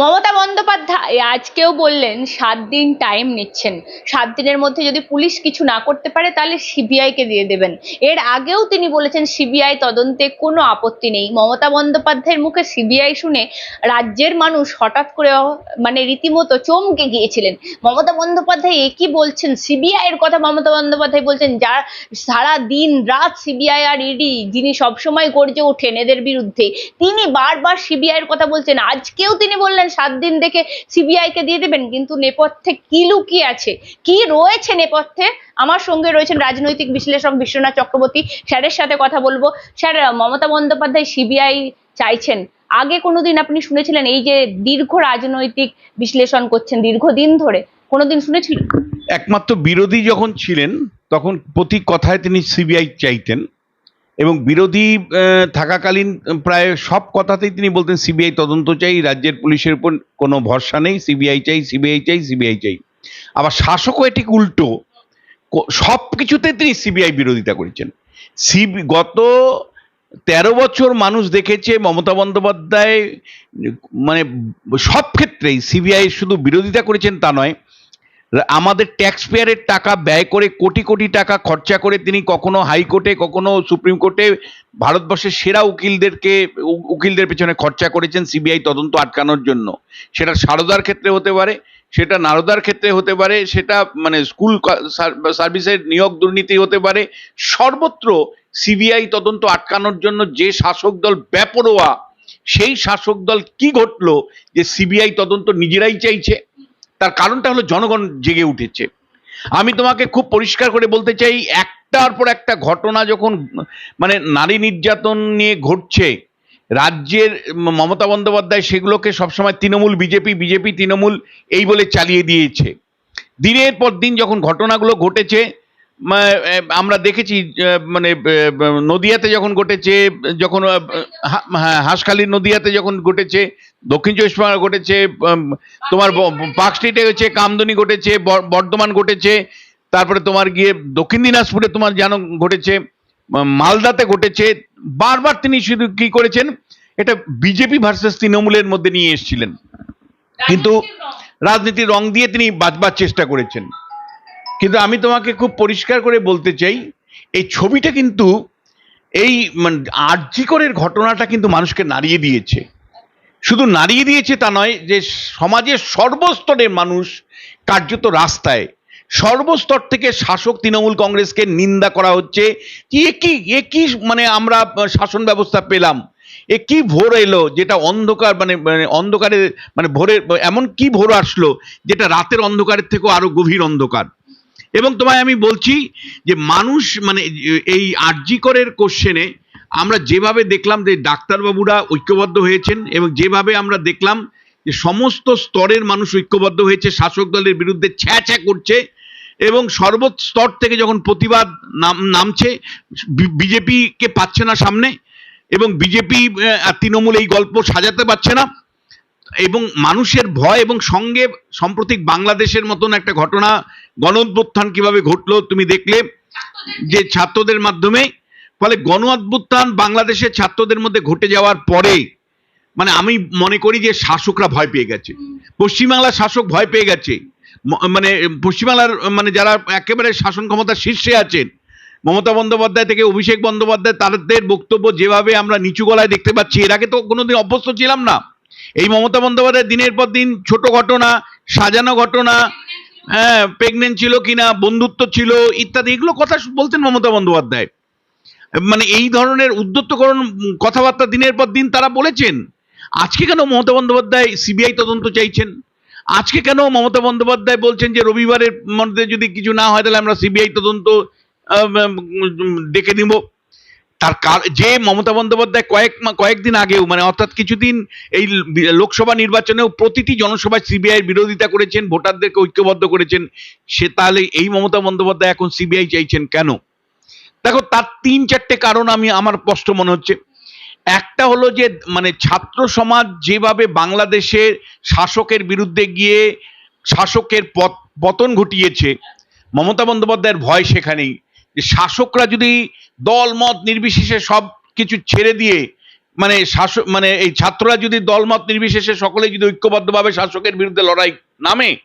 মমতা বন্দ্যোপাধ্যায় আজকেও বললেন, সাত দিন টাইম নিচ্ছেন। সাত দিনের মধ্যে যদি পুলিশ কিছু না করতে পারে, তাহলে সিবিআই কে দিয়ে দেবেন। এর আগেও তিনি বলেছেন সিবিআই তদন্তে কোনো আপত্তি নেই। মমতা বন্দ্যোপাধ্যায়ের মুখে সিবিআই শুনে রাজ্যের মানুষ হঠাৎ করে মানে রীতিমতো চমকে গিয়েছিলেন। মমতা বন্দ্যোপাধ্যায় একই বলছেন? সিবিআই এর কথা মমতা বন্দ্যোপাধ্যায় বলছেন, যা সারা দিন রাত সিবিআই আর ইডি যিনি সবসময় গর্জে ওঠেন এদের বিরুদ্ধে, তিনি বারবার সিবিআই এর কথা বলছেন। আজকেও তিনি বললেন সাত দিন দেখে সিবিআই কে দিয়ে দেবেন, কিন্তু নেপথ্যে কি লুকিয়ে আছে? কি রয়েছে নেপথ্যে? আমার সঙ্গে রয়েছেন রাজনৈতিক বিশ্লেষক বিশ্বনাথ চক্রবর্তী। স্যারের সাথে কথা বলব। স্যার, মমতা বন্দ্যোপাধ্যায় সিবিআই চাইছেন। আগে কোনোদিন আপনি শুনেছিলেন এই যে দীর্ঘ রাজনৈতিক বিশ্লেষণ করছেন দীর্ঘদিন ধরে? কোনোদিন শুনেছিলেন? একমাত্র বিরোধী যখন ছিলেন, তখন প্রতি কথায় তিনি সিবিআই চাইতেন। এবং বিরোধী থাকাকালীন প্রায় সব কথাতেই তিনি বলতেন, সিবিআই তদন্ত চাই, রাজ্যের পুলিশের উপর কোনো ভরসা নেই, সিবিআই চাই সিবিআই চাই সিবিআই চাই। আবার শাসকও এটি উল্টো সব কিছুতে তিনি সিবিআই বিরোধিতা করেছেন। সিবি, গত তেরো বছর মানুষ দেখেছে, মমতা বন্দ্যোপাধ্যায় মানে সব ক্ষেত্রেই সিবিআই শুধু বিরোধিতা করেছেন তা নয় আমাদের ট্যাক্স পেয়ারের টাকা ব্যয় করে কোটি কোটি টাকা খরচা করে তিনি কখনো হাইকোর্টে কখনো সুপ্রিম কোর্টে ভারতবর্ষের সেরা উকিলদেরকে উকিলদের পেছনে খরচা করেছেন সিবিআই তদন্ত আটকানোর জন্য। সেটা সারদার ক্ষেত্রে হতে পারে, সেটা নারদার ক্ষেত্রে হতে পারে, সেটা মানে স্কুল সার্ভিসের নিয়োগ দুর্নীতি হতে পারে। সর্বত্র সিবিআই তদন্ত আটকানোর জন্য যে শাসক দল বেপরোয়া, সেই শাসক দল কি ঘটলো যে সিবিআই তদন্ত নিজেরাই চাইছে? তার কারণটা হলো জনগণ জেগে উঠেছে। আমি তোমাকে খুব পরিষ্কার করে বলতে চাই, একটার পর একটা ঘটনা যখন মানে নারী নির্যাতন নিয়ে ঘটছে, রাজ্যের মমতা বন্দ্যোপাধ্যায় সেগুলোকে সবসময় তৃণমূল, বিজেপি বিজেপি তৃণমূল এই বলে চালিয়ে দিয়েছে। দিনের পর দিন যখন ঘটনাগুলো ঘটেছে আমরা দেখেছি মানে নদিয়াতে যখন ঘটেছে, যখন হ্যাঁ হাঁসখালির নদিয়াতে যখন ঘটেছে দক্ষিণ চব্বিশ পরগনা ঘটেছে তোমার পার্ক স্ট্রিটে হয়েছে কামদনি ঘটেছে বর্ধমান ঘটেছে, তারপরে তোমার গিয়ে দক্ষিণ দিনাজপুরে তোমার যেন ঘটেছে মালদাতে ঘটেছে, বারবার তিনি শুধু কি করেছেন, এটা বিজেপি ভার্সেস তৃণমূলের মধ্যে নিয়ে এসেছিলেন। কিন্তু রাজনীতির রং দিয়ে তিনি বাঁচবার চেষ্টা করেছেন। কিন্তু আমি তোমাকে খুব পরিষ্কার করে বলতে চাই, এই ছবিটা কিন্তু এই মানে আর্যিকরের ঘটনাটা কিন্তু মানুষকে নাড়িয়ে দিয়েছে। শুধু নাড়িয়ে দিয়েছে তা নয়, যে সমাজের সর্বস্তরের মানুষ কার্যত রাস্তায়, সর্বস্তর থেকে শাসক তৃণমূল কংগ্রেসকে নিন্দা করা হচ্ছে। এ কি এ কি মানে আমরা শাসন ব্যবস্থা পেলাম? এ কি ভোর এলো যেটা অন্ধকার মানে মানে অন্ধকারে মানে ভোরের, এমন কি ভোর আসলো যেটা রাতের অন্ধকারের থেকেও আরও গভীর অন্ধকার? এবং তোমায় আমি বলছি যে মানুষ মানে এই আরজিকরের কোশ্চেনে আমরা যেভাবে দেখলাম যে ডাক্তারবাবুরা ঐক্যবদ্ধ হয়েছেন এবং যেভাবে আমরা দেখলাম যে সমস্ত স্তরের মানুষ ঐক্যবদ্ধ হয়েছে, শাসক দলের বিরুদ্ধে ছ্যা ছ্যা করছে এবং সর্বস্তর থেকে যখন প্রতিবাদ নাম, নামছে বিজেপিকে পাচ্ছে না সামনে এবং বিজেপি তৃণমূল এই গল্প সাজাতে পারছে না এবং মানুষের ভয় এবং সঙ্গে সাম্প্রতিক বাংলাদেশের মতন একটা ঘটনা গণ কীভাবে ঘটলো তুমি দেখলে যে ছাত্রদের মাধ্যমে ফলে গণ অভ্যুত্থান বাংলাদেশের ছাত্রদের মধ্যে ঘটে যাওয়ার পরে মানে আমি মনে করি যে শাসকরা ভয় পেয়ে গেছে। পশ্চিমবাংলার শাসক ভয় পেয়ে গেছে। মানে পশ্চিমবাংলার মানে যারা একেবারে শাসন ক্ষমতার শীর্ষে আছেন মমতা বন্দ্যোপাধ্যায় থেকে অভিষেক বন্দ্যোপাধ্যায় তাদের বক্তব্য যেভাবে আমরা নিচু গলায় দেখতে পাচ্ছি এর আগে তো কোনোদিন অভ্যস্ত ছিলাম না। এই মমতা বন্দ্যোপাধ্যায় দিনের পর দিন ছোট ঘটনা সাজানো ঘটনা হ্যাঁ প্রেগনেন্ট ছিল কিনা বন্ধুত্ব ছিল ইত্যাদি এগুলো কথা বলতেন মমতা বন্দ্যোপাধ্যায়। মানে এই ধরনের উদ্যত্তকরণ কথাবার্তা দিনের পর দিন তারা বলেছেন, আজকে কেন মমতা বন্দ্যোপাধ্যায় সিবিআই তদন্ত চাইছেন? আজকে কেন মমতা বন্দ্যোপাধ্যায় বলছেন যে রবিবারের মধ্যে যদি কিছু না হয় তাহলে আমরা সিবিআই তদন্ত ডেকে নিব। তার কার- যে মমতা বন্দ্যোপাধ্যায় কয়েক কয়েকদিন আগেও মানে অর্থাৎ কিছুদিন এই লোকসভা নির্বাচনেও প্রতিটি জনসভায় সিবিআই বিরোধিতা করেছেন, ভোটারদেরকে ঐক্যবদ্ধ করেছেন, সে তাহলে এই মমতা বন্দ্যোপাধ্যায় এখন সিবিআই চাইছেন কেন? দেখো, তার তিন চারটে কারণ আমি, আমার স্পষ্ট মনে হচ্ছে। একটা হলো যে মানে ছাত্র সমাজ যেভাবে বাংলাদেশের শাসকের বিরুদ্ধে গিয়ে শাসকের পত- পতন ঘটিয়েছে, মমতা বন্দ্যোপাধ্যায়ের ভয় সেখানেই। যে শাসকরা যদি দল, মত নির্বিশেষে সব কিছু ছেড়ে দিয়ে মানে শাসক মানে এই ছাত্ররা যদি দলমত নির্বিশেষে সকলে যদি ঐক্যবদ্ধভাবে শাসকের বিরুদ্ধে লড়াই নামে,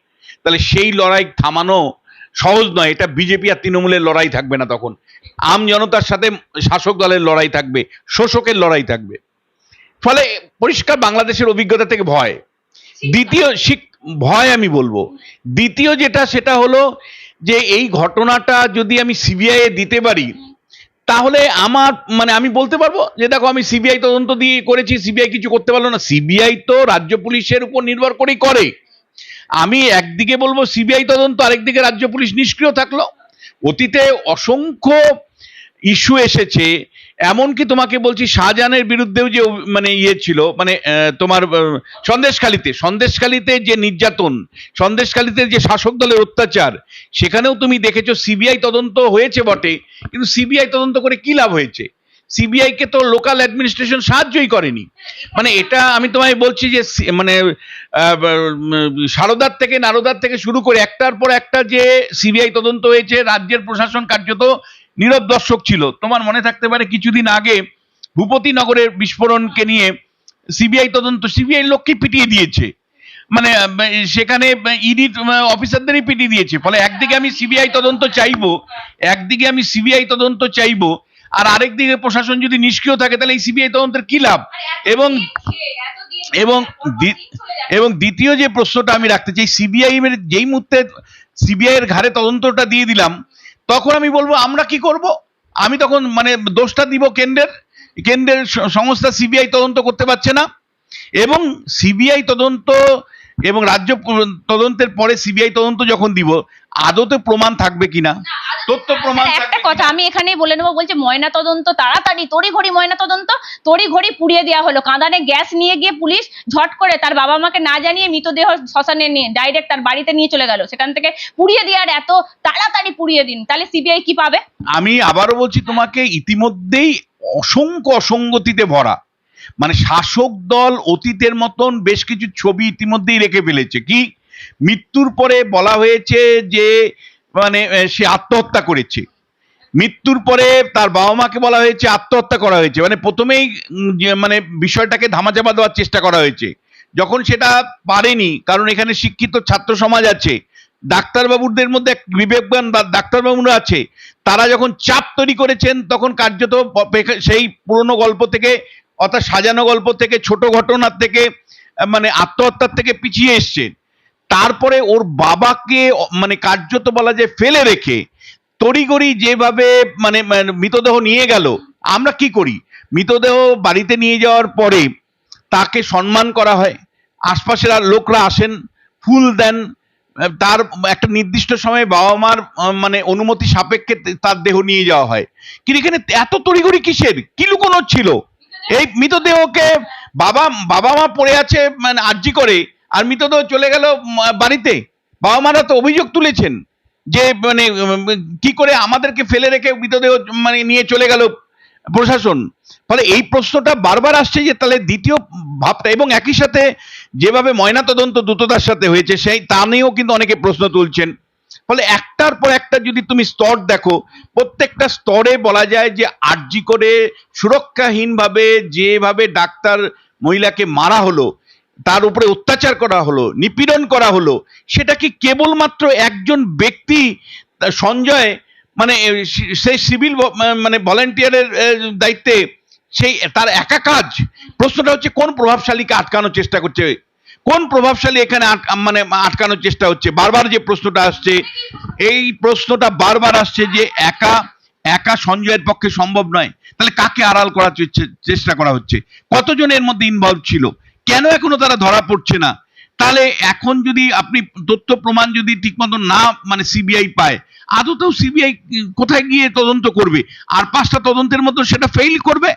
তাহলে সেই লড়াই থামানো সহজ নয়, এটা বিজেপি আর তৃণমূলের লড়াই থাকবে না তখন। আম জনতার সাথে শাসক দলের লড়াই থাকবে, শোষকের লড়াই থাকবে। ফলে পরিষ্কার বাংলাদেশের অভিজ্ঞতা থেকে ভয়। দ্বিতীয় শিক- ভয় আমি বলব। দ্বিতীয় যেটা, সেটা হলো যে এই ঘটনাটা যদি আমি সিবিআই এ দিতে পারি, তাহলে আমার মানে আমি বলতে পারব যে দেখো, আমি সিবিআই তদন্ত দিয়ে করেছি, সিবিআই কিছু করতে পারল না। সিবিআই তো রাজ্য পুলিশের উপর নির্ভর করেই করে। আমি একদিকে বলব সিবিআই তদন্ত, আরেকদিকে রাজ্য পুলিশ নিষ্ক্রিয় থাকল। অতীতে অসংখ্য ইস্যু এসেছে। এমনকি তোমাকে বলছি, শাহজাহানের বিরুদ্ধেও যে মানে ইয়ে ছিল মানে তোমার সন্দেশখালিতে সন্দেশখালিতে যে নির্যাতন, সন্দেশখালিতে যে শাসক দলের অত্যাচার, সেখানেও তুমি দেখেছ, সিবিআই তদন্ত হয়েছে বটে। কিন্তু সিবিআই তদন্ত করে কি লাভ হয়েছে? সিবিআই কে তো লোকাল অ্যাডমিনিস্ট্রেশন সাহায্যই করেনি। মানে এটা আমি তোমায় বলছি যে মানে সারদার থেকে, নারদার থেকে শুরু করে একটার পর একটা যে সিবিআই তদন্ত হয়েছে, রাজ্যের প্রশাসন কার্যত নীরব দর্শক ছিল। তোমার মনে থাকতে পারে কিছুদিন আগে ভূপতি নগরের বিস্ফোরণকে নিয়ে সিবিআই তদন্ত সিবিআই লোককে পিটিয়ে দিয়েছে। মানে সেখানে ইডি অফিসারদেরই পিটিয়ে দিয়েছে। ফলে একদিকে আমি সিবিআই তদন্ত চাইব, একদিকে আমি সিবিআই তদন্ত চাইব আর আরেকদিকে প্রশাসন যদি নিষ্ক্রিয় থাকে তাহলে এই সিবিআই তদন্তের কি লাভ? এবং এবং এবং দ্বিতীয় যে প্রশ্নটা আমি রাখতে চাই সিবিআই এর যেই মুহূর্তে সিবিআই এর ঘাড়ে তদন্তটা দিয়ে দিলাম তখন আমি বলব আমরা কি করব? আমি তখন মানে দোষটা দিব কেন্দ্রের। কেন্দ্রের সংস্থা সিবিআই তদন্ত করতে পারছে না। এবং সিবিআই তদন্ত এবং রাজ্য তদন্তের পরে সিবিআই তদন্ত যখন দিব আদতে প্রমাণ থাকবে কিনা? তথ্য প্রমাণ একটা থাকবে কথা কিনা? আমি এখানেই বলে নেব বলছে ময়না তদন্ত তাড়াতাড়ি তড়ি ঘড়ি ময়না তদন্ত তড়ি ঘড়ি পুড়িয়ে দেওয়া হলো। কাঁদানে গ্যাস নিয়ে গিয়ে পুলিশ ঝট করে তার বাবা মাকে না জানিয়ে মৃতদেহ শ্মশানে নিয়ে ডাইরেক্ট তার বাড়িতে নিয়ে চলে গেল। সেখান থেকে পুড়িয়ে দেওয়ার এত তাড়াতাড়ি পুড়িয়ে দিন তাহলে সিবিআই কি পাবে? আমি আবারও বলছি তোমাকে ইতিমধ্যেই অসংখ্য অসঙ্গতিতে ভরা। মানে শাসক দল অতীতের মতন বেশ কিছু ছবি ইতিমধ্যেই রেখে ফেলেছে। কি? মৃত্যুর পরে বলা হয়েছে যে মানে সে আত্মহত্যা করেছে। মৃত্যুর পরে তার বাবা মাকে বলা হয়েছে, আত্মহত্যা করা হয়েছে। মানে প্রথমেই মানে বিষয়টাকে ধামাচাপা দেওয়ার চেষ্টা করা হয়েছে। যখন সেটা পারেনি, কারণ এখানে শিক্ষিত ছাত্র সমাজ আছে, ডাক্তারবাবুদের মধ্যে এক বিবেকবান বা ডাক্তারবাবুরা আছে, তারা যখন চাপ তৈরি করেছেন, তখন কার্যত সেই পুরনো গল্প থেকে, অর্থাৎ সাজানো গল্প থেকে, ছোট ঘটনার থেকে মানে আত্মহত্যার থেকে পিছিয়ে এসছেন। তারপরে ওর বাবাকে মানে কার্যত বলা যায় ফেলে রেখে তড়িগড়ি যেভাবে মানে মানে মৃতদেহ নিয়ে গেল, আমরা কি করি? মৃতদেহ বাড়িতে নিয়ে যাওয়ার পরে তাকে সম্মান করা হয়। আশপাশের লোকরা আসেন, ফুল দেন, তার একটা নির্দিষ্ট সময়ে বাবা মার মানে অনুমতি সাপেক্ষে তার দেহ নিয়ে যাওয়া হয়। কিন্তু এখানে এত তড়িঘড়ি কিসের? কি লুকোনো ছিল? এই মৃতদেহকে বাবা বাবা মা পড়ে আছে মানে আর্জি করে আর মৃতদেহ চলে গেল বাড়িতে। বাবা মারা তো অভিযোগ তুলেছেন যে মানে কি করে আমাদেরকে ফেলে রেখে মৃতদেহ মানে নিয়ে চলে গেল প্রশাসন। ফলে এই প্রশ্নটা বারবার আসছে যে, তাহলে দ্বিতীয় ভাবটা এবং একই সাথে যেভাবে ময়নাতদন্ত দ্রুততার সাথে হয়েছে, সেই তা নিয়েও কিন্তু অনেকে প্রশ্ন তুলছেন। ফলে একটার পর একটা যদি তুমি স্তর দেখো, প্রত্যেকটা স্তরে বলা যায় যে, আর্জি করে সুরক্ষাহীনভাবে যেভাবে ডাক্তার মহিলাকে মারা হলো তার উপরে অত্যাচার করা হলো, নিপীড়ন করা হলো, সেটা কি কেবলমাত্র একজন ব্যক্তি সঞ্জয় মানে সেই সিভিল মানে ভলেন্টিয়ারের দায়িত্বে, সেই, তার একা কাজ? প্রশ্নটা হচ্ছে, কোন প্রভাবশালীকে আটকানোর চেষ্টা করছে? কোন প্রভাবশালী এখানে মানে আটকানোর চেষ্টা হচ্ছে? বারবার যে প্রশ্নটা আসছে, এই প্রশ্নটা বারবার আসছে যে একা একা সঞ্জয়ের পক্ষে সম্ভব নয়। তাহলে কাকে আড়াল করার চেষ্টা করা হচ্ছে? কতজন এর মধ্যে ইনভলভ ছিল? কেন এখনও তারা ধরা পড়ছে না? তাহলে এখন যদি আপনি তথ্য প্রমাণ যদি ঠিকমতো না মানে সিবিআই পায়, আদতেও সিবিআই কোথায় গিয়ে তদন্ত করবে? আর পাঁচটা তদন্তের মতো সেটা ফেইল করবে?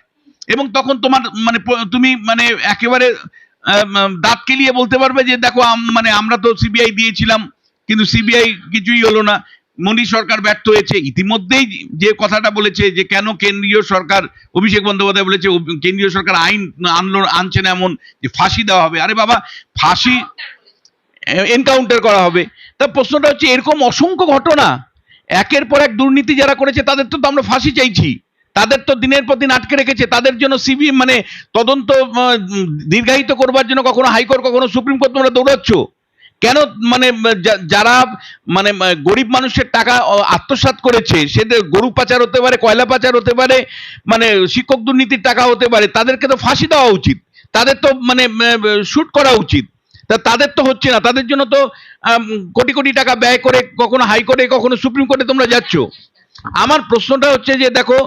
এবং তখন তোমার মানে তুমি মানে একেবারে দাঁত কেলিয়ে বলতে পারবে যে, দেখো মানে আমরা তো সিবিআই দিয়েছিলাম, কিন্তু সিবিআই কিছুই হলো না। মোদী সরকার ব্যর্থ হয়েছে। ইতিমধ্যেই যে কথাটা বলেছে যে, কেন কেন্দ্রীয় সরকার অভিষেক বন্দ্যোপাধ্যায় বলেছে কেন্দ্রীয় সরকার আইন আনলো, আনছে না এমন যে ফাঁসি দেওয়া হবে। আরে বাবা, ফাঁসি এনকাউন্টার করা হবে। তা প্রশ্নটা হচ্ছে, এরকম অসংখ্য ঘটনা, একের পর এক দুর্নীতি যারা করেছে, তাদের তো আমরা ফাঁসি চাইছি। তাদের তো দিনের পর দিন আটকে রেখেছে। তাদের জন্য সিবি মানে তদন্ত দীর্ঘায়িত করবার জন্য কখনো হাইকোর্ট, কখনো সুপ্রিম কোর্ট তোমরা দৌড়াচ্ছ। কেন মানে যারা মানে গরিব মানুষের টাকা আত্মসাৎ করেছে সেটা গরু পাচার হতে পারে, কয়লা পাচার হতে পারে মানে শিক্ষক দুর্নীতির টাকা হতে পারে, তাদেরকে তো ফাঁসি দেওয়া উচিত। তাদের তো মানে শুট করা উচিত। তা তাদের তো হচ্ছে না, তাদের জন্য তো কোটি কোটি টাকা ব্যয় করে কখনো হাইকোর্টে কখনো সুপ্রিম কোর্টে তোমরা যাচ্ছ। আমার প্রশ্নটা হচ্ছে যে, দেখো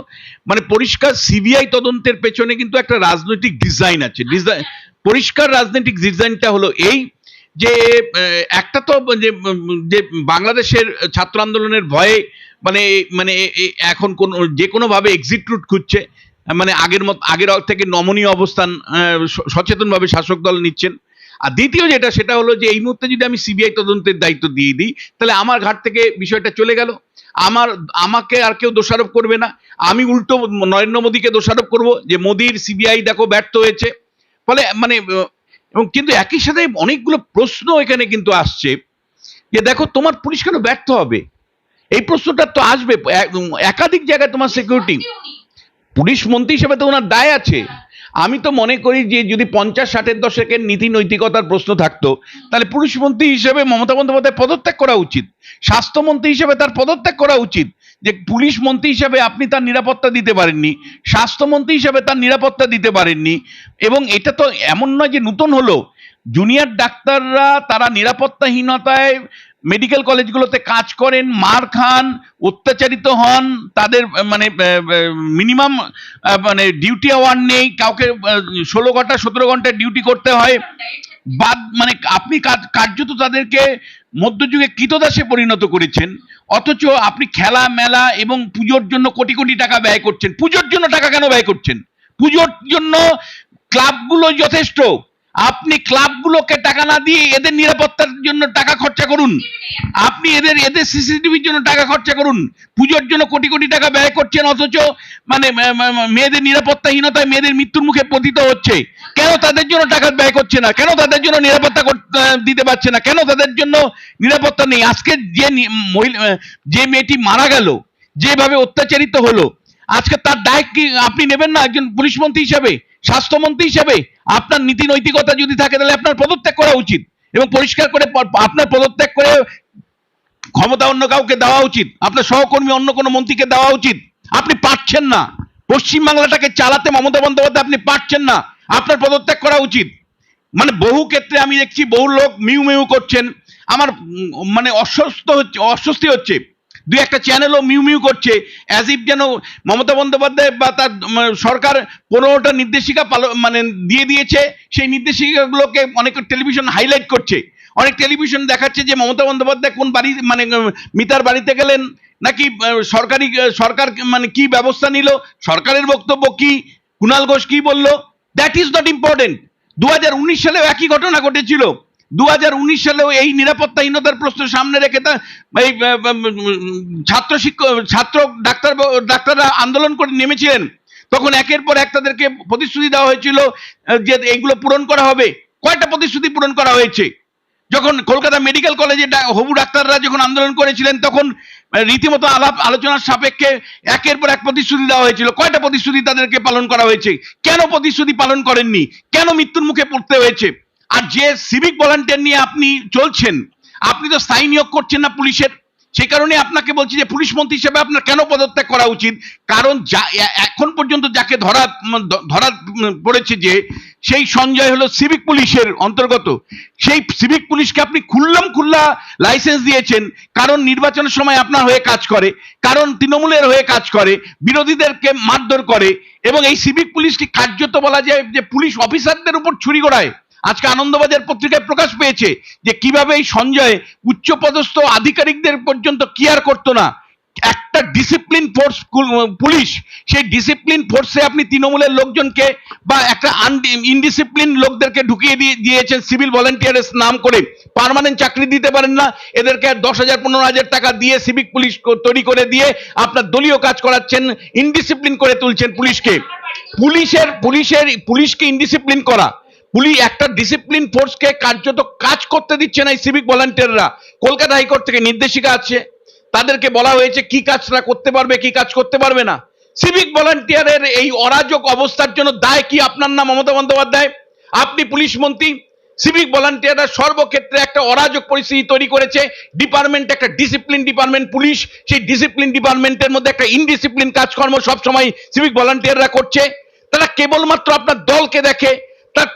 মানে পরিষ্কার সিবিআই তদন্তের পেছনে কিন্তু একটা রাজনৈতিক ডিজাইন আছে। ডিজাইন পরিষ্কার রাজনৈতিক ডিজাইনটা হলো এই যে একটা তো যে যে বাংলাদেশের ছাত্র আন্দোলনের ভয়ে মানে মানে এখন কোন, যে কোনো ভাবে এক্সিট খুঁজছে মানে আগের মত, আগের থেকে নমনীয় অবস্থান সচেতনভাবে শাসক দল নিচ্ছেন। আর দ্বিতীয় যেটা, সেটা হলো যে, এই মুহূর্তে যদি আমি সিবিআই তদন্তের দায়িত্ব দিয়ে দিই, তাহলে আমার ঘাট থেকে বিষয়টা চলে গেল। আমার, আমাকে আর কেউ দোষারোপ করবে না। আমি উল্টো নরেন্দ্র মোদীকে দোষারোপ করব যে, মোদীর সিবিআই দেখো ব্যর্থ হয়েছে। ফলে মানে এবং কিন্তু একই সাথে অনেকগুলো প্রশ্ন এখানে কিন্তু আসছে যে দেখো তোমার পুলিশ কেন ব্যর্থ হবে? এই প্রশ্নটা তো আসবে একাধিক জায়গায় তোমার সিকিউরিটি পুলিশ মন্ত্রী হিসেবে তো ওনার দায় আছে। আমি তো মনে করি যে যদি পঞ্চাশ ষাটের দশকের নীতি নৈতিকতার প্রশ্ন থাকতো তাহলে পুলিশ মন্ত্রী হিসেবে মমতা বন্দ্যোপাধ্যায় পদত্যাগ করা উচিত। স্বাস্থ্যমন্ত্রী হিসেবে তার পদত্যাগ করা উচিত। যে পুলিশ মন্ত্রী হিসেবে আপনি তার নিরাপত্তা দিতে পারেননি স্বাস্থ্যমন্ত্রী হিসেবে তার নিরাপত্তা দিতে পারেননি, এবং এটা তো এমন নয় যে নতুন হলো। জুনিয়র ডাক্তাররা তারা নিরাপত্তাহীনতায় মেডিকেল কলেজগুলোতে কাজ করেন, মার খান, অত্যাচারিত হন, তাদের মানে মিনিমাম মানে ডিউটি আওয়ার নেই, কাউকে ষোলো ঘণ্টা, সতেরো ঘণ্টা ডিউটি করতে হয়। বাদ মানে আপনি কার্যত তাদেরকে মধ্যযুগে কৃতদাসে পরিণত করেছেন, অথচ আপনি খেলা, মেলা এবং পুজোর জন্য কোটি কোটি টাকা ব্যয় করছেন। পুজোর জন্য টাকা কেন ব্যয় করছেন? পুজোর জন্য ক্লাবগুলো যথেষ্ট। আপনি ক্লাবগুলোকে টাকা না দিয়ে এদের নিরাপত্তার জন্য টাকা খরচা করুন। আপনি এদের এদের সিসিটিভির জন্য টাকা খরচা করুন। পুজোর জন্য কোটি কোটি টাকা ব্যয় করছেন, অথচ মানে মেয়েদের নিরাপত্তাহীনতায় মেয়েদের মৃত্যুর মুখে পতিত হচ্ছে। কেন তাদের জন্য টাকা ব্যয় করছে না? কেন তাদের জন্য নিরাপত্তা দিতে পারছে না? কেন তাদের জন্য নিরাপত্তা নেই? আজকে যে মহিলা যে মেয়েটি মারা গেল, যেভাবে অত্যাচারিত হলো আজকে তার দায় কি আপনি নেবেন না? একজন পুলিশ মন্ত্রী হিসাবে, স্বাস্থ্যমন্ত্রী হিসাবে আপনার নীতি নৈতিকতা যদি থাকে, তাহলে আপনার পদত্যাগ করা উচিত এবং পরিষ্কার করে আপনার পদত্যাগ করে ক্ষমতা অন্য কাউকে দেওয়া উচিত, আপনার সহকর্মী অন্য কোনো মন্ত্রীকে দেওয়া উচিত। আপনি পারছেন না। পশ্চিম বাংলাটাকে চালাতে মমতা বন্দ্যোপাধ্যায় আপনি পারছেন না। আপনার পদত্যাগ করা উচিত। মানে বহু ক্ষেত্রে আমি দেখছি বহু লোক মিউ মিউ করছেন। আমার মানে অস্বস্ত হচ্ছে, অস্বস্তি হচ্ছে। দুই একটা চ্যানেলও মিউ মিউ করছে অ্যাজ ইফ যেন মমতা বন্দ্যোপাধ্যায় বা তার সরকার পনেরোটা নির্দেশিকা মানে দিয়ে দিয়েছে, সেই নির্দেশিকাগুলোকে অনেক টেলিভিশন হাইলাইট করছে। অনেক টেলিভিশন দেখাচ্ছে যে মমতা বন্দ্যোপাধ্যায় কোন বাড়ি মানে মিতার বাড়িতে গেলেন, নাকি সরকারি সরকার মানে কি ব্যবস্থা নিল, সরকারের বক্তব্য কি কুণাল ঘোষ কি বলল দ্যাট ইজ নট ইম্পর্টেন্ট দু হাজার উনিশ সালেও একই ঘটনা ঘটেছিল। দু হাজার উনিশ সালেও এই নিরাপত্তাহীনতার প্রশ্ন সামনে রেখে তা এই ছাত্র শিক্ষক, ছাত্র ডাক্তার ডাক্তাররা আন্দোলন করে নেমেছিলেন। তখন একের পর এক তাদেরকে প্রতিশ্রুতি দেওয়া হয়েছিল যে এইগুলো পূরণ করা হবে। কয়টা প্রতিশ্রুতি পূরণ করা হয়েছে? যখন কলকাতা মেডিকেল কলেজে হবু ডাক্তাররা যখন আন্দোলন করেছিলেন, তখন রীতিমতো আলাপ আলোচনার সাপেক্ষে একের পর এক প্রতিশ্রুতি দেওয়া হয়েছিল। কয়টা প্রতিশ্রুতি তাদেরকে পালন করা হয়েছে? কেন প্রতিশ্রুতি পালন করেননি? কেন মৃত্যুর মুখে পড়তে হয়েছে? আর যে সিভিক ভলান্টিয়ার নিয়ে আপনি চলছেন, আপনি তো স্থায়ী নিয়োগ করছেন না পুলিশের। সেই কারণে আপনাকে বলছি যে পুলিশ মন্ত্রী হিসেবে আপনার কেন পদত্যাগ করা উচিত? কারণ এখন পর্যন্ত যাকে ধরা ধরা পড়েছে যে, সেই সঞ্জয় হলো সিভিক পুলিশের অন্তর্গত। সেই সিভিক পুলিশকে আপনি খুললাম খুল্লা লাইসেন্স দিয়েছেন। কারণ নির্বাচনের সময় আপনার হয়ে কাজ করে, কারণ তৃণমূলের হয়ে কাজ করে, বিরোধীদেরকে মারধর করে, এবং এই সিভিক পুলিশকে কার্যত বলা যায় যে পুলিশ অফিসারদের উপর ছুরি গড়ায়। আজকে আনন্দবাজার পত্রিকায় প্রকাশ পেয়েছে যে কীভাবে এই সঞ্জয় উচ্চপদস্থ আধিকারিকদের পর্যন্ত কেয়ার করতো না। একটা ডিসিপ্লিন ফোর্স পুলিশ, সেই ডিসিপ্লিন ফোর্সে আপনি তৃণমূলের লোকজনকে বা একটা ইনডিসিপ্লিন লোকদেরকে ঢুকিয়ে দিয়ে দিয়েছেন সিভিল ভলেন্টিয়ারের নাম করে। পার্মানেন্ট চাকরি দিতে পারেন না, এদেরকে দশ হাজার, পনেরো হাজার টাকা দিয়ে সিভিক পুলিশ তৈরি করে দিয়ে আপনার দলীয় কাজ করাচ্ছেন ইনডিসিপ্লিন করে তুলছেন পুলিশকে। পুলিশের পুলিশের, পুলিশকে ইনডিসিপ্লিন করা। পুলিশ একটা ডিসিপ্লিন ফোর্সকে কার্যত কাজ করতে দিচ্ছে না এই সিভিক ভলান্টিয়াররা কলকাতা হাইকোর্ট থেকে নির্দেশিকা আছে। তাদেরকে বলা হয়েছে কি কাজটা করতে পারবে, কি কাজ করতে পারবে না। সিভিক ভলান্টিয়ারের এই অরাজক অবস্থার জন্য দায় কি আপনার নাম মমতা বন্দ্যোপাধ্যায়? আপনি পুলিশ মন্ত্রী সিভিক ভলান্টিয়াররা সর্বক্ষেত্রে একটা অরাজক পরিস্থিতি তৈরি করেছে। ডিপার্টমেন্ট একটা ডিসিপ্লিন ডিপার্টমেন্ট পুলিশ, সেই ডিসিপ্লিন ডিপার্টমেন্টের মধ্যে একটা ইনডিসিপ্লিন কাজকর্ম সবসময় সিভিক ভলান্টিয়াররা করছে। তারা কেবলমাত্র আপনার দলকে দেখে তার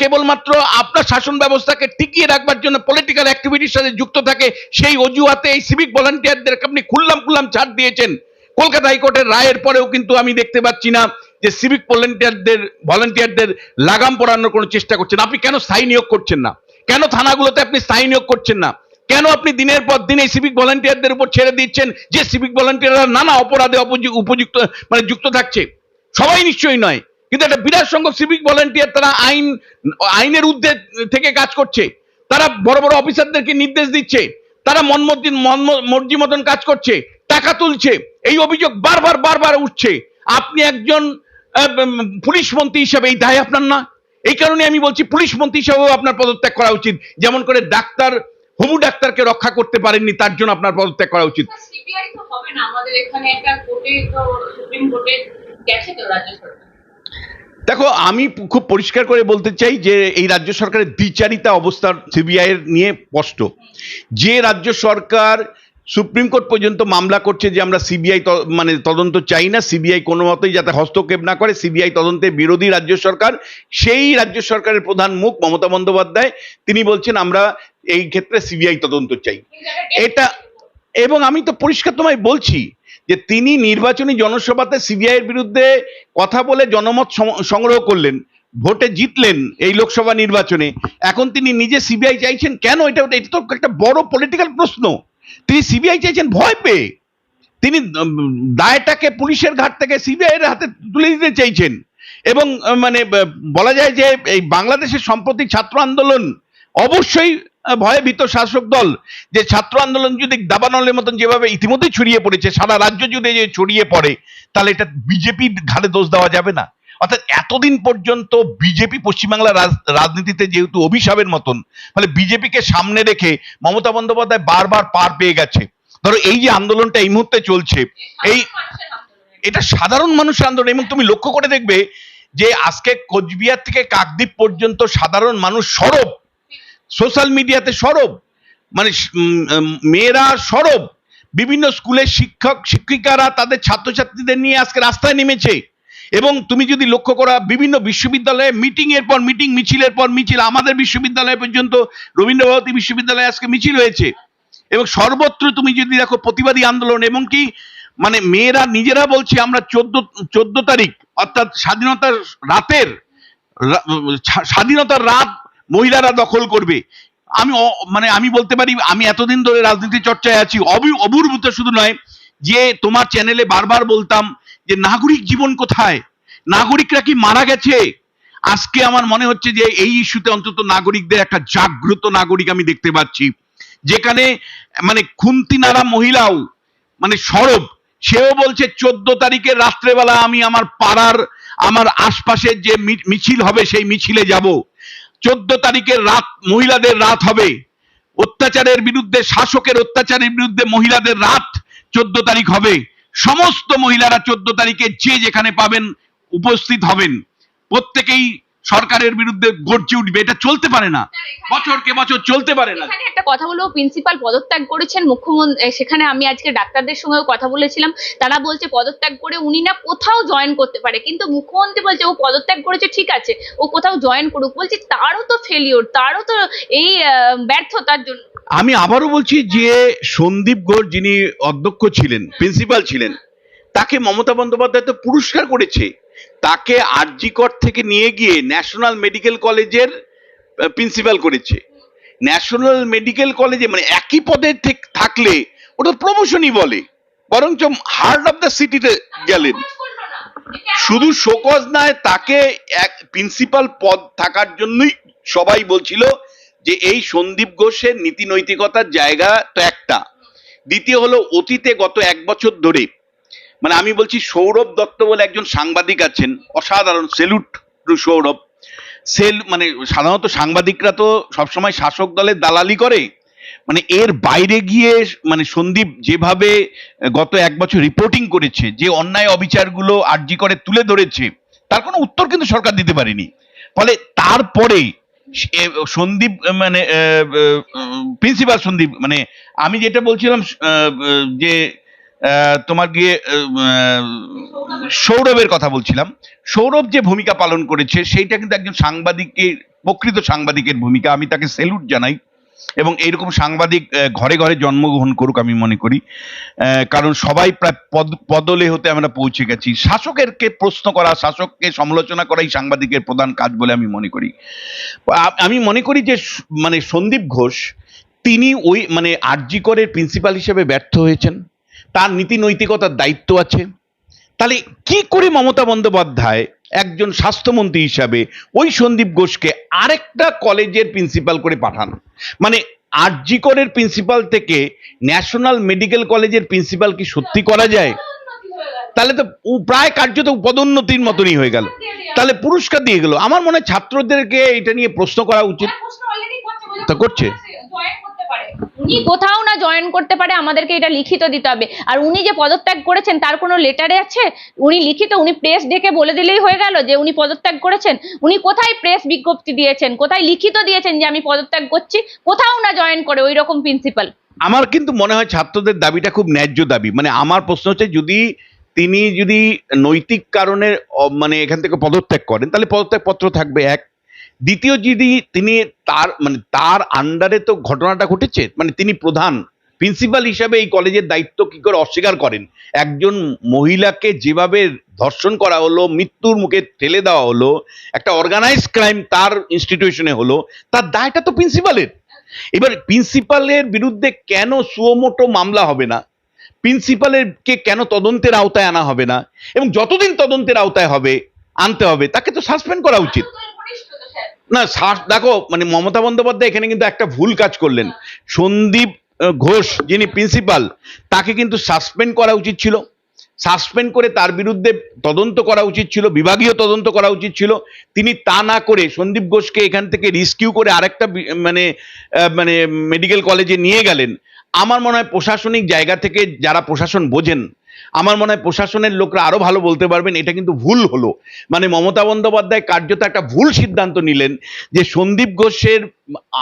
কেবলমাত্র আপনার শাসন ব্যবস্থাকে টিকিয়ে রাখবার জন্য পলিটিক্যাল অ্যাক্টিভিটির সাথে যুক্ত থাকে, সেই অজুহাতে এই সিভিক ভলান্টিয়ারদেরকে আপনি খুললাম খুললাম ছাড় দিয়েছেন। কলকাতা হাইকোর্টের রায়ের পরেও কিন্তু আমি দেখতে পাচ্ছি না যে সিভিক ভলান্টিয়ারদের ভলান্টিয়ারদের লাগাম পড়ানোর কোনো চেষ্টা করছেন। আপনি কেন স্থায়ী নিয়োগ করছেন না? কেন থানাগুলোতে আপনি স্থায়ী নিয়োগ করছেন না? কেন আপনি দিনের পর দিন এই সিভিক ভলান্টিয়ারদের উপর ছেড়ে দিচ্ছেন যে সিভিক ভলান্টিয়াররা নানা অপরাধে উপযুক্ত মানে যুক্ত থাকছে? সবাই নিশ্চয়ই নয়। কিন্তু একটা বিরাট সংখ্যক সিভিক ভলান্টিয়ার তারা আইন, আইনের ঊর্ধ্বে থেকে কাজ করছে। তারা বড় বড় অফিসারদেরকে নির্দেশ দিচ্ছে। তারা মন মর্জি মতন কাজ করছে, টাকা তুলছে। এই অভিযোগ বারবার বারবার উঠছে। আপনি একজন পুলিশ মন্ত্রী হিসেবে এই দায় আপনার না? এই কারণে আমি বলছি পুলিশ মন্ত্রী হিসেবেও আপনার পদত্যাগ করা উচিত। যেমন করে ডাক্তার হবু ডাক্তারকে রক্ষা করতে পারেননি, তার জন্য আপনার পদত্যাগ করা উচিত। হবে না। আমাদের এখানে একটা কোর্টে সুপ্রিম কোর্টে গেছে তো রাজ্য সরকার। দেখো আমি খুব পরিষ্কার করে বলতে চাই যে এই রাজ্য সরকারের দ্বিচারিতা অবস্থার সিবিআই এর নিয়ে স্পষ্ট। যে রাজ্য সরকার সুপ্রিম কোর্ট পর্যন্ত মামলা করছে যে আমরা সিবিআই মানে তদন্ত চাই না সিবিআই কোনো মতেই যাতে হস্তক্ষেপ না করে সিবিআই তদন্তে বিরোধী রাজ্য সরকার সেই রাজ্য সরকারের প্রধান মুখ মমতা বন্দ্যোপাধ্যায়। তিনি বলছেন আমরা এই ক্ষেত্রে সিবিআই তদন্ত চাই। এটা এবং আমি তো পরিষ্কার তোমায় বলছি যে তিনি নির্বাচনী জনসভাতে সিবিআই এর বিরুদ্ধে কথা বলে জনমত সংগ্রহ করলেন, ভোটে জিতলেন এই লোকসভা নির্বাচনে। এখন তিনি নিজে সিবিআই চাইছেন কেন? এটা এটা তো একটা বড় পলিটিক্যাল প্রশ্ন। তিনি সিবিআই চাইছেন ভয় পেয়ে। তিনি দায়টাকে পুলিশের ঘাট থেকে সিবিআই এর হাতে তুলে দিতে চাইছেন। এবং মানে বলা যায় যে এই বাংলাদেশের সম্প্রতি ছাত্র আন্দোলন অবশ্যই ভয়ে ভীত শাসক দল, যে ছাত্র আন্দোলন যদি দাবানলের মতন যেভাবে ইতিমধ্যেই ছড়িয়ে পড়েছে, সারা রাজ্য জুড়ে যে ছড়িয়ে পড়ে, তাহলে এটা বিজেপির ঘাড়ে দোষ দেওয়া যাবে না। অর্থাৎ এতদিন পর্যন্ত বিজেপি পশ্চিমবাংলার রাজ- রাজনীতিতে যেহেতু অভিশাপের মতন, ফলে বিজেপিকে সামনে রেখে মমতা বন্দ্যোপাধ্যায় বারবার পার পেয়ে গেছে। ধরো, এই যে আন্দোলনটা এই মুহূর্তে চলছে, এই এটা সাধারণ মানুষের আন্দোলন, এবং তুমি লক্ষ্য করে দেখবে যে আজকে কোচবিহার থেকে কাকদ্বীপ পর্যন্ত সাধারণ মানুষ সরব। সোশ্যাল মিডিয়াতে সরব মানে মেয়েরা সরব। বিভিন্ন স্কুলের শিক্ষক, শিক্ষিকারা তাদের ছাত্রছাত্রীদের নিয়ে আজকে রাস্তায় নেমেছে। এবং তুমি যদি লক্ষ্য করা, বিভিন্ন বিশ্ববিদ্যালয়ে মিটিং এর পর মিটিং মিছিলের পর মিছিল, আমাদের বিশ্ববিদ্যালয় পর্যন্ত রবীন্দ্রভারতী বিশ্ববিদ্যালয়ে আজকে মিছিল হয়েছে। এবং সর্বত্র তুমি যদি দেখো প্রতিবাদী আন্দোলন এবং কি মানে মেয়েরা নিজেরা বলছে, আমরা চোদ্দ চোদ্দ তারিখ, অর্থাৎ স্বাধীনতার রাতের স্বাধীনতার রাত মহিলারা দখল করবে। আমি মানে আমি বলতে পারি, আমি এতদিন ধরে রাজনীতি চর্চায় আছি, অবি অবুর্ভূত শুধু নয় যে তোমার চ্যানেলে বারবার বলতাম যে নাগরিক জীবন কোথায়? নাগরিকরা কি মারা গেছে? আজকে আমার মনে হচ্ছে যে এই ইস্যুতে অন্তত নাগরিকদের একটা জাগ্রত নাগরিক আমি দেখতে পাচ্ছি। যেখানে মানে খুন্তি নাড়া মহিলাও মানে সরব, সেও বলছে চোদ্দ তারিখের রাত্রেবেলা আমি আমার পাড়ার, আমার আশপাশের যে মিছিল হবে সেই মিছিলে যাব। চোদ্দ তারিখের রাত মহিলাদের রাত হবে। অত্যাচারের বিরুদ্ধে, শাসকের অত্যাচারের বিরুদ্ধে মহিলাদের রাত চোদ্দ তারিখ হবে। সমস্ত মহিলারা চোদ্দ তারিখে যে যেখানে পাবেন, উপস্থিত হবেন। প্রত্যেকেই সরকারের বিরুদ্ধে গর্জে উঠবে এটা চলতে পারে না। বছরকে বছর চলতে পারে না। এখানে একটা কথা বলব প্রিন্সিপাল পদত্যাগ করেছেন মুখ্যমন্ত্রী সেখানে আমি আজকে ডাক্তারদের সঙ্গেও কথা বলেছিলাম তারা বলছে পদত্যাগ করে উনি না কোথাও জয়েন করতে পারে কিন্তু মুখ্যমন্ত্রী বলছে ও পদত্যাগ করেছে ঠিক আছে ও কোথাও জয়েন করুক। বলছি তারও তো ফেলিওর তারও তো এই ব্যর্থতার জন্য। আমি আবারও বলছি যে সন্দীপ ঘোষ যিনি অধ্যক্ষ ছিলেন প্রিন্সিপাল ছিলেন তাকে মমতা বন্দ্যোপাধ্যায় তো পুরস্কার করেছে। তাকে আরজিকর থেকে নিয়ে গিয়ে ন্যাশনাল মেডিকেল কলেজের প্রিন্সিপাল করেছে। ন্যাশনাল মেডিকেল কলেজে মানে একই পদে থেক- থাকলে ওটা প্রমোশনই বলে, বরঞ্চ হার্ট অফ দ্য সিটিতে গেলেন। শুধু শোকজ নয়, তাকে এক প্রিন্সিপাল পদ থাকার জন্যই সবাই বলছিল যে এই সন্দীপ ঘোষের নীতি নৈতিকতার জায়গা তো একটা। দ্বিতীয় হলো, অতীতে গত এক বছর ধরে মানে আমি বলছি সৌরভ দত্ত বলে একজন সাংবাদিক আছেন, অসাধারণ সেলুট টু সৌরভ। সেল মানে সাধারণত সাংবাদিকরা তো সবসময় শাসক দলের দালালি করে। মানে এর বাইরে গিয়ে মানে সন্দীপ যেভাবে গত এক বছর রিপোর্টিং করেছে, যে অন্যায় অবিচারগুলো আরজি করে তুলে ধরেছে, তার কোনো উত্তর কিন্তু সরকার দিতে পারেনি। ফলে তারপরে সন্দীপ মানে প্রিন্সিপাল সন্দীপ মানে আমি যেটা বলছিলাম যে তোমার গিয়ে সৌরভের কথা বলছিলাম। সৌরভ যে ভূমিকা পালন করেছে, সেইটা কিন্তু একজন সাংবাদিকের, প্রকৃত সাংবাদিকের ভূমিকা। আমি তাকে সেলুট জানাই এবং এইরকম সাংবাদিক ঘরে ঘরে জন্মগ্রহণ করুক আমি মনে করি। কারণ সবাই প্রায় পদ, পদলে হতে আমরা পৌঁছে গেছি। শাসকেরকে প্রশ্ন করা, শাসককে সমালোচনা করাই সাংবাদিকের প্রধান কাজ বলে আমি মনে করি। আমি মনে করি যে মানে সন্দীপ ঘোষ, তিনি ওই মানে আরজি করের প্রিন্সিপাল হিসেবে ব্যর্থ হয়েছেন। তার নীতি নৈতিকতার দায়িত্ব আছে। তাহলে কি করে মমতা বন্দ্যোপাধ্যায় একজন স্বাস্থ্যমন্ত্রী হিসাবে ওই সন্দীপ ঘোষকে আরেকটা কলেজের প্রিন্সিপাল করে পাঠান? মানে আরজি করের প্রিন্সিপাল থেকে ন্যাশনাল মেডিকেল কলেজের প্রিন্সিপাল কি সত্যি করা যায়? তাহলে তো প্রায় কার্যত পদোন্নতির মতনই হয়ে গেল। তাহলে পুরস্কার দিয়ে গেল। আমার মনে হয় ছাত্রদেরকে এটা নিয়ে প্রশ্ন করা উচিত। তা করছে? উনি কোথাও না জয়েন করতে পারে, আমাদেরকে এটা লিখিত দিতে হবে। আর উনি যে পদত্যাগ করেছেন, তার কোনো লেটারে আছে? উনি লিখিত, উনি প্রেস ডেকে বলে দিলেই হয়ে গেল যে উনি পদত্যাগ করেছেন। উনি কোথায় প্রেস বিজ্ঞপ্তি দিয়েছেন? কোথায় লিখিত দিয়েছেন যে আমি পদত্যাগ করছি? কোথাও না জয়েন করে ওই রকম প্রিন্সিপাল আমার কিন্তু মনে হয় ছাত্রদের দাবিটা খুব ন্যায্য দাবি। মানে আমার প্রশ্ন হচ্ছে, যদি তিনি যদি নৈতিক কারণে মানে এখান থেকে পদত্যাগ করেন, তাহলে পদত্যাগ পত্র থাকবে এক। দ্বিতীয় যদি তিনি তার মানে তার আন্ডারে তো ঘটনাটা ঘটেছে মানে তিনি প্রধান প্রিন্সিপাল হিসাবে এই কলেজের দায়িত্ব কি করে অস্বীকার করেন? একজন মহিলাকে যেভাবে ধর্ষণ করা হলো, মৃত্যুর মুখে ঠেলে দেওয়া হলো, একটা অর্গানাইজ ক্রাইম তার ইনস্টিটিউশনে হলো, তার দায়টা তো প্রিন্সিপালের এবার প্রিন্সিপালের বিরুদ্ধে কেন সুয়োমোটো মামলা হবে না? প্রিন্সিপালের কে কেন তদন্তের আওতায় আনা হবে না? এবং যতদিন তদন্তের আওতায় হবে, আনতে হবে, তাকে তো সাসপেন্ড করা উচিত। না শাস- দেখো মানে মমতা বন্দ্যোপাধ্যায় এখানে কিন্তু একটা ভুল কাজ করলেন। সন্দীপ ঘোষ যিনি প্রিন্সিপাল তাকে কিন্তু সাসপেন্ড করা উচিত ছিল। সাসপেন্ড করে তার বিরুদ্ধে তদন্ত করা উচিত ছিল বিভাগীয় তদন্ত করা উচিত ছিল। তিনি তা না করে সন্দীপ ঘোষকে এখান থেকে রিস্কিউ করে আরেকটা মানে মানে মেডিকেল কলেজে নিয়ে গেলেন। আমার মনে হয় প্রশাসনিক জায়গা থেকে যারা প্রশাসন বোঝেন আমার মনে হয় প্রশাসনের লোকরা আরও ভালো বলতে পারবেন, এটা কিন্তু ভুল হলো। মানে মমতা বন্দ্যোপাধ্যায় কার্যত একটা ভুল সিদ্ধান্ত নিলেন যে সন্দীপ ঘোষের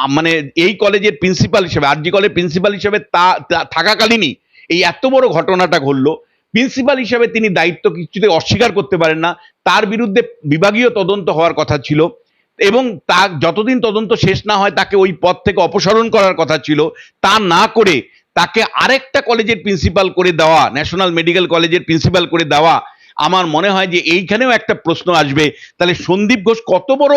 মানে এই কলেজের প্রিন্সিপাল হিসেবে, আরজি কলেজের প্রিন্সিপাল হিসেবে তা- থাকাকালীনই এই এত বড় ঘটনাটা ঘটলো। প্রিন্সিপাল হিসেবে তিনি দায়িত্ব কিছুতে অস্বীকার করতে পারেন না। তার বিরুদ্ধে বিভাগীয় তদন্ত হওয়ার কথা ছিল এবং তা যতদিন তদন্ত শেষ না হয় তাকে ওই পদ থেকে অপসারণ করার কথা ছিল। তা না করে তাকে আরেকটা কলেজের প্রিন্সিপাল করে দেওয়া ন্যাশনাল মেডিকেল কলেজের প্রিন্সিপাল করে দেওয়া, আমার মনে হয় যে এইখানেও একটা প্রশ্ন আসবে। তাহলে সন্দীপ ঘোষ কত বড়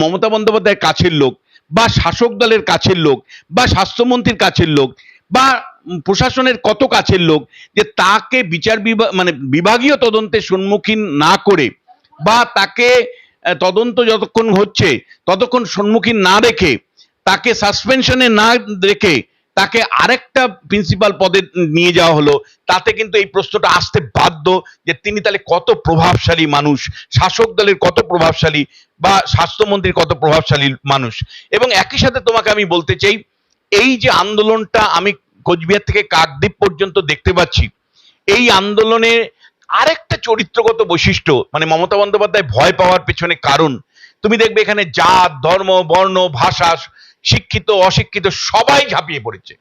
মমতা বন্দ্যোপাধ্যায়ের কাছের লোক, বা শাসক দলের কাছের লোক, বা স্বাস্থ্যমন্ত্রীর কাছের লোক, বা প্রশাসনের কত কাছের লোক, যে তাকে বিচার বিভাগ মানে বিভাগীয় তদন্তের সম্মুখীন না করে, বা তাকে তদন্ত যতক্ষণ হচ্ছে, ততক্ষণ সম্মুখীন না রেখে, তাকে সাসপেনশনে না রেখে তাকে আরেকটা প্রিন্সিপাল পদে নিয়ে যাওয়া হলো। তাতে কিন্তু এই প্রশ্নটা আসতে বাধ্য যে তিনি তাহলে কত প্রভাবশালী মানুষ, শাসক দলের কত প্রভাবশালী বা স্বাস্থ্যমন্ত্রীর কত প্রভাবশালী মানুষ। এবং একই সাথে তোমাকে আমি বলতে চাই, এই যে আন্দোলনটা আমি কোচবিহার থেকে কাকদ্বীপ পর্যন্ত দেখতে পাচ্ছি, এই আন্দোলনে আরেকটা চরিত্রগত বৈশিষ্ট্য মানে মমতা বন্দ্যোপাধ্যায় ভয় পাওয়ার পেছনে কারণ, তুমি দেখবে এখানে জাত, ধর্ম, বর্ণ, ভাষা শিক্ষিত অশিক্ষিত সবাই ঝাঁপিয়ে পড়েছে।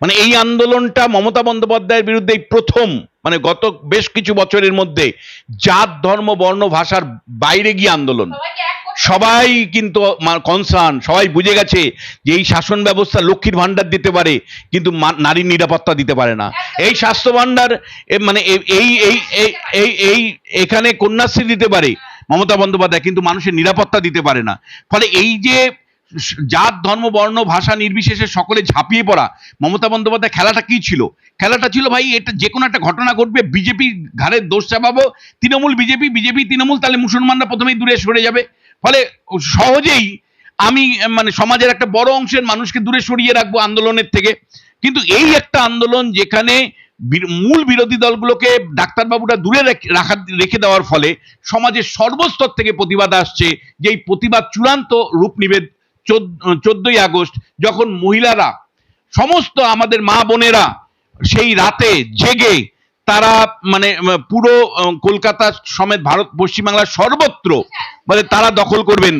মানে এই আন্দোলনটা মমতা বন্দ্যোপাধ্যায়ের বিরুদ্ধে প্রথম মানে গত বেশ কিছু বছরের মধ্যে জাত ধর্ম বর্ণ ভাষার বাইরে গিয়ে আন্দোলন। সবাই কিন্তু কনসার্ন সবাই বুঝে গেছে যে এই শাসন ব্যবস্থা লক্ষ্মীর ভান্ডার দিতে পারে কিন্তু নারীর নিরাপত্তা দিতে পারে না। এই স্বাস্থ্য ভান্ডার মানে এই এই এই এই এখানে কন্যাশ্রী দিতে পারে মমতা বন্দ্যোপাধ্যায় কিন্তু মানুষের নিরাপত্তা দিতে পারে না। ফলে এই যে জাত, ধর্ম, বর্ণ, ভাষা নির্বিশেষে সকলে ঝাঁপিয়ে পড়া মমতা বন্দ্যোপাধ্যায় খেলাটা কি ছিল? খেলাটা ছিল ভাই, এটা যে কোনো একটা ঘটনা ঘটবে, বিজেপি ঘাড়ে দোষ চাপাবো, তৃণমূল বিজেপি বিজেপি তৃণমূল, তাহলে মুসলমানরা প্রথমেই দূরে সরে যাবে। ফলে সহজেই আমি মানে সমাজের একটা বড় অংশের মানুষকে দূরে সরিয়ে রাখব আন্দোলনের থেকে। কিন্তু এই একটা আন্দোলন যেখানে মূল বিরোধী দলগুলোকে ডাক্তারবাবুরা দূরে রেখ- রাখা দেওয়ার ফলে সমাজের সর্বস্তর থেকে প্রতিবাদ আসছে যে এই প্রতিবাদ চূড়ান্ত রূপ নিবে চোদ্দই আগস্ট, যখন মহিলারা, সমস্ত আমাদের মা বোনেরা সেই রাতে জেগে তারা মানে পুরো কলকাতা সমেত ভারত, পশ্চিমবাংলার সর্বত্র মানে তারা দখল করবেন।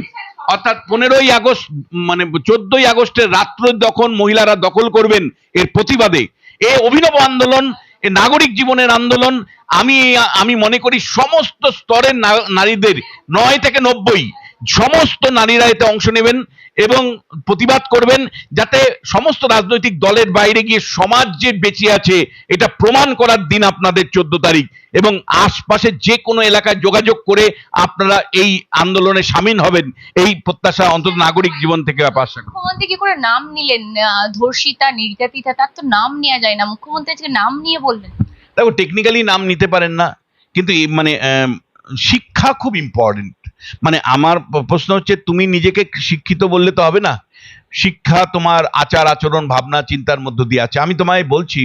অর্থাৎ পনেরোই আগস্ট মানে চোদ্দই আগস্টের রাত্র যখন মহিলারা দখল করবেন এর প্রতিবাদে, এ অভিনব আন্দোলন, এ নাগরিক জীবনের আন্দোলন, আমি আমি মনে করি সমস্ত স্তরের নারীদের, নয় থেকে নব্বই সমস্ত নারীরা এতে অংশ নেবেন এবং প্রতিবাদ করবেন যাতে সমস্ত রাজনৈতিক দলের বাইরে গিয়ে সমাজ যে বেঁচে আছে এটা প্রমাণ করার দিন আপনাদের চোদ্দ তারিখ। এবং আশপাশে যে কোনো এলাকায় যোগাযোগ করে আপনারা এই আন্দোলনে সামিল হবেন। এই প্রত্যাশা অন্তত নাগরিক জীবন থেকে আশা মুখ্যমন্ত্রী কি করে নাম নিলেন? ধর্ষিতা নির্যাতিতা তার তো নাম নেওয়া যায় না। মুখ্যমন্ত্রী আজকে নাম নিয়ে বললেন। দেখো টেকনিক্যালি নাম নিতে পারেন না কিন্তু মানে শিক্ষা খুব ইম্পর্টেন্ট মানে আমার প্রশ্ন হচ্ছে, তুমি নিজেকে শিক্ষিত বললে তো হবে না। শিক্ষা তোমার আচার, আচরণ, ভাবনা, চিন্তার মধ্য দিয়ে আছে। আমি তোমায় বলছি,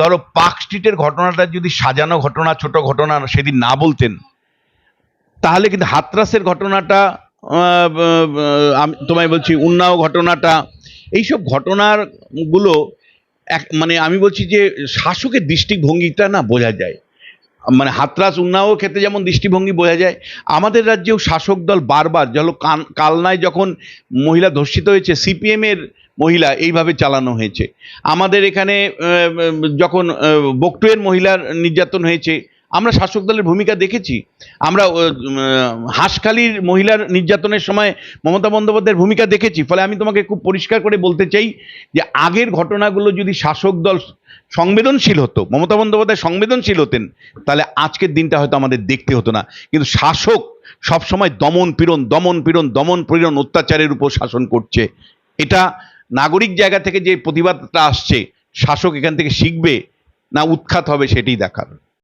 ধরো পার্ক স্ট্রিটের ঘটনাটা যদি সাজানো ঘটনা, ছোট ঘটনা সেদিন না বলতেন, তাহলে কিন্তু হাতরাসের ঘটনাটা আমি তোমায় বলছি, উন্নাও ঘটনাটা, এইসব ঘটনারগুলো এক মানে আমি বলছি যে শাসকের দৃষ্টিভঙ্গিটা না বোঝা যায়। মানে হাতরাস উন্নাও ক্ষেত্রে যেমন দৃষ্টিভঙ্গি বোঝা যায়, আমাদের রাজ্যেও শাসক দল বারবার যেন কালনায় যখন মহিলা ধর্ষিত হয়েছে সিপিএমের মহিলা এইভাবে চালানো হয়েছে। আমাদের এখানে যখন বকটুয়ের মহিলার নির্যাতন হয়েছে আমরা শাসক দলের ভূমিকা দেখেছি। আমরা হাঁসখালির মহিলার নির্যাতনের সময় মমতা বন্দ্যোপাধ্যায়ের ভূমিকা দেখেছি। ফলে আমি তোমাকে খুব পরিষ্কার করে বলতে চাই যে, আগের ঘটনাগুলো যদি শাসক দল সংবেদনশীল হতো, মমতা বন্দ্যোপাধ্যায় সংবেদনশীল হতেন, তাহলে আজকের দিনটা হয়তো আমাদের দেখতে হতো না। কিন্তু শাসক সবসময় দমন পীড়ন দমন পীড়ন দমন পীড়ন অত্যাচারের উপর শাসন করছে। এটা নাগরিক জায়গা থেকে যে প্রতিবাদটা আসছে, শাসক এখান থেকে শিখবে না উৎখাত হবে সেটাই দেখার।